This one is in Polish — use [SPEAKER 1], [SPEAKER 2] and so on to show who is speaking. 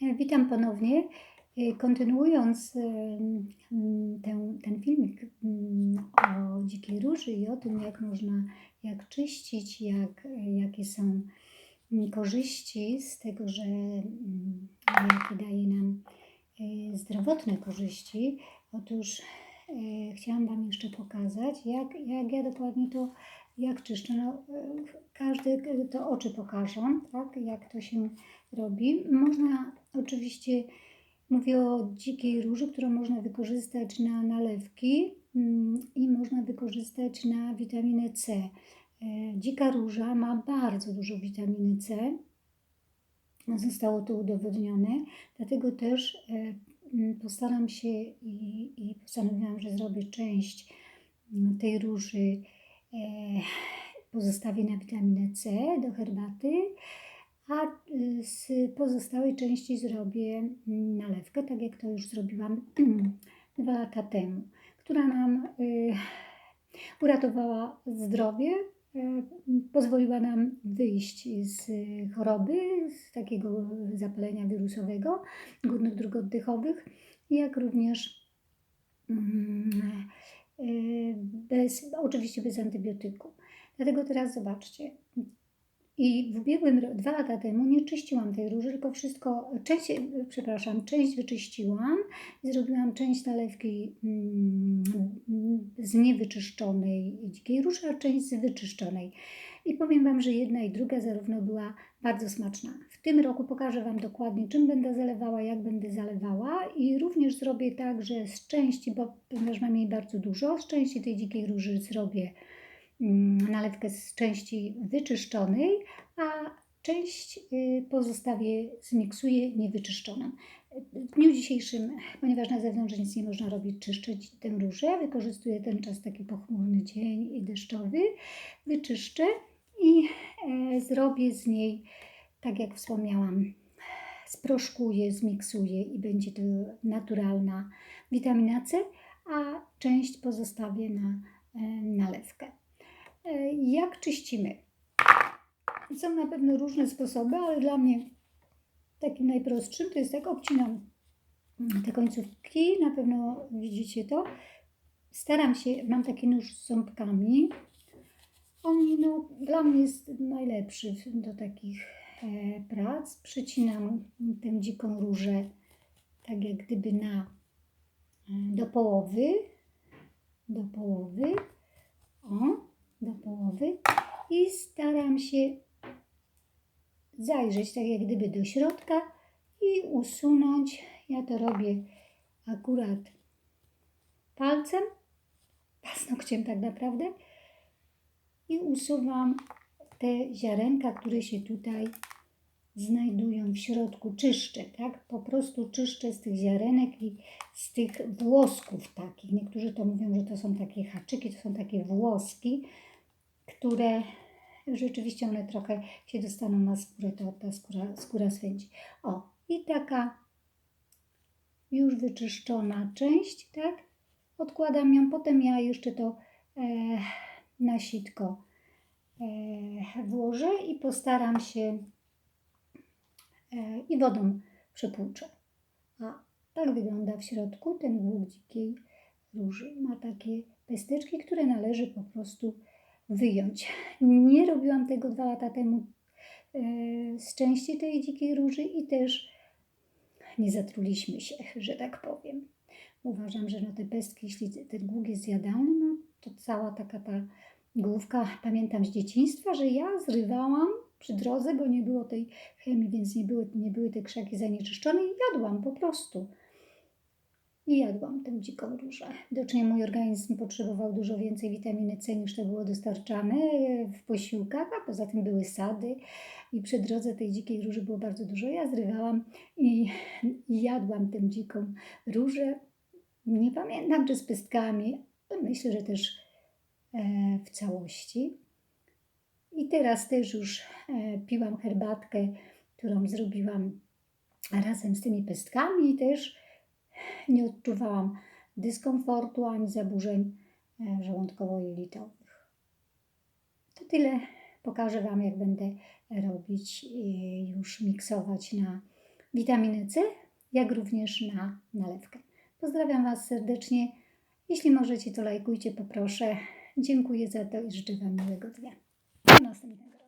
[SPEAKER 1] Witam ponownie. E, Kontynuując mm, ten, ten filmik mm, o dzikiej róży i o tym, jak można, jak czyścić, jak, jakie są mm, korzyści z tego, że mm, jakie daje nam e, zdrowotne korzyści. Otóż chciałam Wam jeszcze pokazać, jak, jak ja dokładnie to, jak czyszczę. No, e, każdy to oczy pokażą, tak, jak to się robi. Można oczywiście, mówię o dzikiej róży, którą można wykorzystać na nalewki mm, i można wykorzystać na witaminę C. E, Dzika róża ma bardzo dużo witaminy C. Zostało to udowodnione, dlatego też e, mm, postaram się i, i postanowiłam, że zrobię część mm, tej róży, pozostawię na witaminę C do herbaty, a y, z pozostałej części zrobię mm, nalewkę, tak jak to już zrobiłam dwa lata temu, która nam y, uratowała zdrowie, y, pozwoliła nam wyjść z choroby, z takiego zapalenia wirusowego, górnych dróg oddechowych, jak również mm, bez, oczywiście bez antybiotyku. Dlatego teraz zobaczcie, i w ubiegłym, dwa lata temu nie czyściłam tej róży, tylko wszystko, część, przepraszam, część wyczyściłam i zrobiłam część nalewki mm, z niewyczyszczonej dzikiej róży, a część z wyczyszczonej. I powiem Wam, że jedna i druga zarówno była bardzo smaczna. W tym roku pokażę Wam dokładnie, czym będę zalewała, jak będę zalewała i również zrobię tak, że z części, bo ponieważ mam jej bardzo dużo, z części tej dzikiej róży zrobię mm, nalewkę z części wyczyszczonej, a część y, pozostawię, zmiksuję niewyczyszczoną. W dniu dzisiejszym, ponieważ na zewnątrz nic nie można robić, czyszczę tę różę, wykorzystuję ten czas taki pochmurny dzień i deszczowy, wyczyszczę i e, zrobię z niej, tak jak wspomniałam, sproszkuję, zmiksuję i będzie to naturalna witamina C, a część pozostawię na e, nalewkę. E, Jak czyścimy? Są na pewno różne sposoby, ale dla mnie takim najprostszym to jest tak, obcinam te końcówki, na pewno widzicie to. Staram się, mam taki nóż z ząbkami. On no, dla mnie jest najlepszy do takich prac. Przecinam tę dziką różę tak jak gdyby na e, do połowy, do połowy, o, do połowy i staram się zajrzeć tak jak gdyby do środka i usunąć. Ja to robię akurat palcem, paznokciem tak naprawdę i usuwam te ziarenka, które się tutaj znajdują w środku. Czyszczę, tak? Po prostu czyszczę z tych ziarenek i z tych włosków takich. Niektórzy to mówią, że to są takie haczyki, to są takie włoski, które rzeczywiście one trochę się dostaną na skórę, to ta skóra, skóra swędzi. O, i taka już wyczyszczona część, tak? Odkładam ją, potem ja jeszcze to e, na sitko włożę i postaram się e, i wodą przepłuczę. A tak wygląda w środku ten głód dzikiej róży. Ma takie pesteczki, które należy po prostu wyjąć. Nie robiłam tego dwa lata temu e, z części tej dzikiej róży i też nie zatruliśmy się, że tak powiem. Uważam, że no te pestki, jeśli ten głód jest zjadalny, no to cała taka ta główka, pamiętam z dzieciństwa, że ja zrywałam przy drodze, bo nie było tej chemii, więc nie były, nie były te krzaki zanieczyszczone i jadłam po prostu. I jadłam tę dziką różę. Widocznie mój organizm potrzebował dużo więcej witaminy C niż to było dostarczane w posiłkach, a poza tym były sady i przy drodze tej dzikiej róży było bardzo dużo. Ja zrywałam i, jadłam tę dziką różę. Nie pamiętam, czy z pestkami, myślę, że też w całości. I teraz też już e, piłam herbatkę, którą zrobiłam razem z tymi pestkami i też nie odczuwałam dyskomfortu ani zaburzeń e, żołądkowo-jelitowych. To tyle. Pokażę Wam, jak będę robić już miksować na witaminy C, jak również na nalewkę. Pozdrawiam Was serdecznie. Jeśli możecie, to lajkujcie, poproszę. Dziękuję za to i życzę Wam miłego dnia. Do następnego.